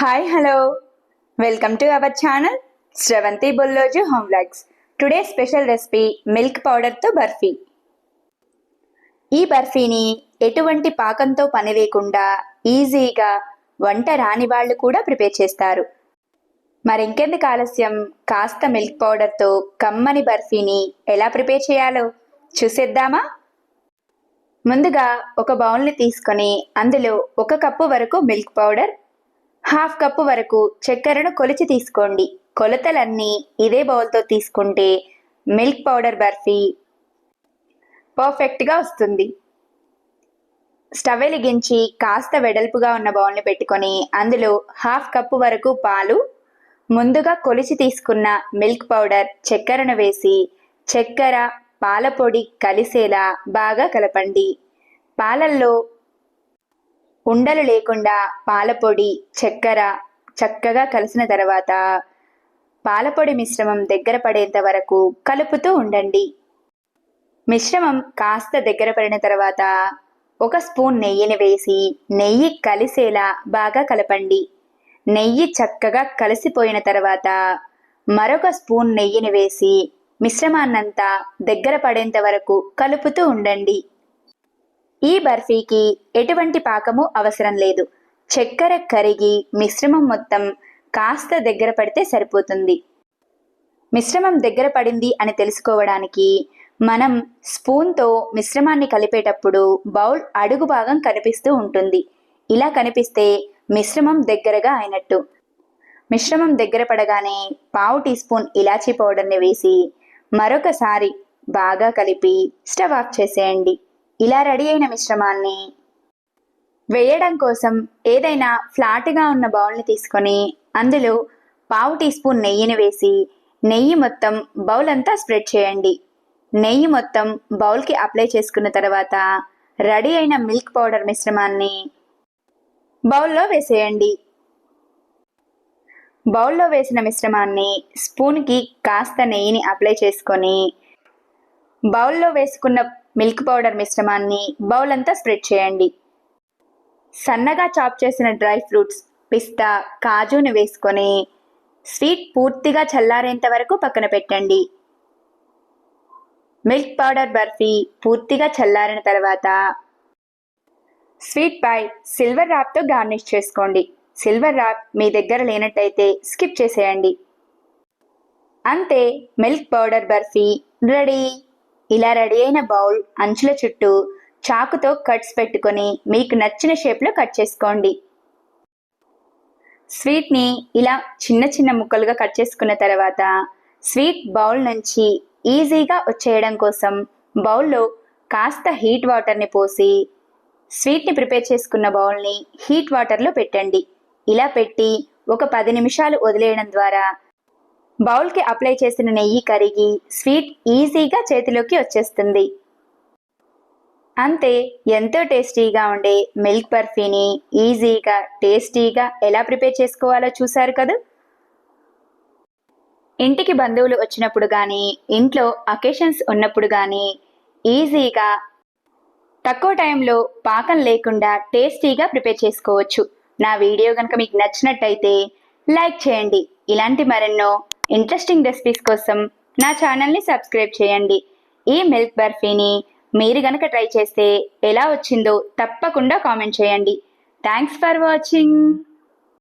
Hi hello welcome to our channel Sravanthi Bullozu home vlogs today special recipe milk పౌడర్తో barfi. ఈ బర్ఫీని ఎటువంటి పాకంతో పని లేకుండా ఈజీగా వంట రాని వాళ్ళు కూడా ప్రిపేర్ చేస్తారు. మరింకెందుకు ఆలస్యం? కాస్త మిల్క్ పౌడర్తో కమ్మని బర్ఫీని ఎలా ప్రిపేర్ చేయాలో చూసేద్దామా? ముందుగా ఒక బౌల్ని తీసుకొని అందులో ఒక కప్పు వరకు మిల్క్ పౌడర్ హాఫ్ కప్పు వరకు చక్కెరను కొలిచి తీసుకోండి. కొలతలన్నీ ఇదే బౌల్తో తీసుకుంటే మిల్క్ పౌడర్ బర్ఫీ పర్ఫెక్ట్గా వస్తుంది. స్టవ్ వెలిగించి కాస్త వెడల్పుగా ఉన్న బౌల్ని పెట్టుకొని అందులో హాఫ్ కప్పు వరకు పాలు ముందుగా కొలిచి తీసుకున్న మిల్క్ పౌడర్ చక్కెరను వేసి చక్కెర పాల పొడి కలిసేలా బాగా కలపండి. పాలల్లో ఉండలు లేకుండా పాలపొడి చక్కెర చక్కగా కలిసిన తర్వాత పాలపొడి మిశ్రమం దగ్గర పడేంత వరకు కలుపుతూ ఉండండి. మిశ్రమం కాస్త దగ్గర పడిన తర్వాత ఒక స్పూన్ నెయ్యిని వేసి నెయ్యి కలిసేలా బాగా కలపండి. నెయ్యి చక్కగా కలిసిపోయిన తర్వాత మరొక స్పూన్ నెయ్యిని వేసి మిశ్రమాన్నంతా దగ్గర పడేంత వరకు కలుపుతూ ఉండండి. ఈ బర్ఫీకి ఎటువంటి పాకము అవసరం లేదు. చక్కెర కరిగి మిశ్రమం మొత్తం కాస్త దగ్గర పడితే సరిపోతుంది. మిశ్రమం దగ్గర పడింది అని తెలుసుకోవడానికి మనం స్పూన్తో మిశ్రమాన్ని కలిపేటప్పుడు బౌల్ అడుగు భాగం కనిపిస్తూ ఉంటుంది. ఇలా కనిపిస్తే మిశ్రమం దగ్గరగా అయినట్టు. మిశ్రమం దగ్గర పడగానే పావు టీ స్పూన్ ఇలాచీ పౌడర్ని వేసి మరొకసారి బాగా కలిపి స్టవ్ ఆఫ్ చేసేయండి. ఇలా రెడీ అయిన మిశ్రమాన్ని వేయడం కోసం ఏదైనా ఫ్లాట్గా ఉన్న బౌల్ని తీసుకొని అందులో పావు టీ స్పూన్ నెయ్యిని వేసి నెయ్యి మొత్తం బౌల్ అంతా స్ప్రెడ్ చేయండి. నెయ్యి మొత్తం బౌల్కి అప్లై చేసుకున్న తర్వాత రెడీ అయిన మిల్క్ పౌడర్ మిశ్రమాన్ని బౌల్లో వేసేయండి. బౌల్లో వేసిన మిశ్రమాన్ని స్పూన్కి కాస్త నెయ్యిని అప్లై చేసుకొని బౌల్లో వేసుకున్న మిల్క్ పౌడర్ మిశ్రమాన్ని బౌల్ అంతా స్ప్రెడ్ చేయండి. సన్నగా చాప్ చేసిన డ్రై ఫ్రూట్స్ పిస్తా కాజును వేసుకొని స్వీట్ పూర్తిగా చల్లారేంత వరకు పక్కన పెట్టండి. మిల్క్ పౌడర్ బర్ఫీ పూర్తిగా చల్లారిన తర్వాత స్వీట్ పై సిల్వర్ రాప్తో గార్నిష్ చేసుకోండి. సిల్వర్ రాప్ మీ దగ్గర లేనట్టయితే స్కిప్ చేసేయండి. అంతే మిల్క్ పౌడర్ బర్ఫీ రెడీ. ఇలా రెడీ అయిన బౌల్ అంచుల చుట్టూ చాకుతో కట్స్ పెట్టుకొని మీకు నచ్చిన షేప్లో కట్ చేసుకోండి. స్వీట్ని ఇలా చిన్న చిన్న ముక్కలుగా కట్ చేసుకున్న తర్వాత స్వీట్ బౌల్ నుంచి ఈజీగా వచ్చేయడం కోసం బౌల్లో కాస్త హీట్ వాటర్ని పోసి స్వీట్ని ప్రిపేర్ చేసుకున్న బౌల్ని హీట్ వాటర్లో పెట్టండి. ఇలా పెట్టి ఒక పది నిమిషాలు వదిలేయడం ద్వారా బౌల్కి అప్లై చేసిన నెయ్యి కరిగి స్వీట్ ఈజీగా చేతిలోకి వచ్చేస్తుంది. అంతే ఎంతో టేస్టీగా ఉండే మిల్క్ బర్ఫీని ఈజీగా టేస్టీగా ఎలా ప్రిపేర్ చేసుకోవాలో చూశారు కదా? ఇంటికి బంధువులు వచ్చినప్పుడు కానీ ఇంట్లో అకేషన్స్ ఉన్నప్పుడు కానీ ఈజీగా తక్కువ టైంలో పాకం లేకుండా టేస్టీగా ప్రిపేర్ చేసుకోవచ్చు. నా వీడియో కనుక మీకు నచ్చినట్టయితే లైక్ చేయండి. ఇలాంటి మరెన్నో ఇంట్రెస్టింగ్ రెసిపీస్ కోసం నా ఛానల్ని సబ్స్క్రైబ్ చేయండి. ఈ మిల్క్ బర్ఫీని మీరు గనక ట్రై చేస్తే ఎలా వచ్చిందో తప్పకుండా కామెంట్ చేయండి. Thanks for watching.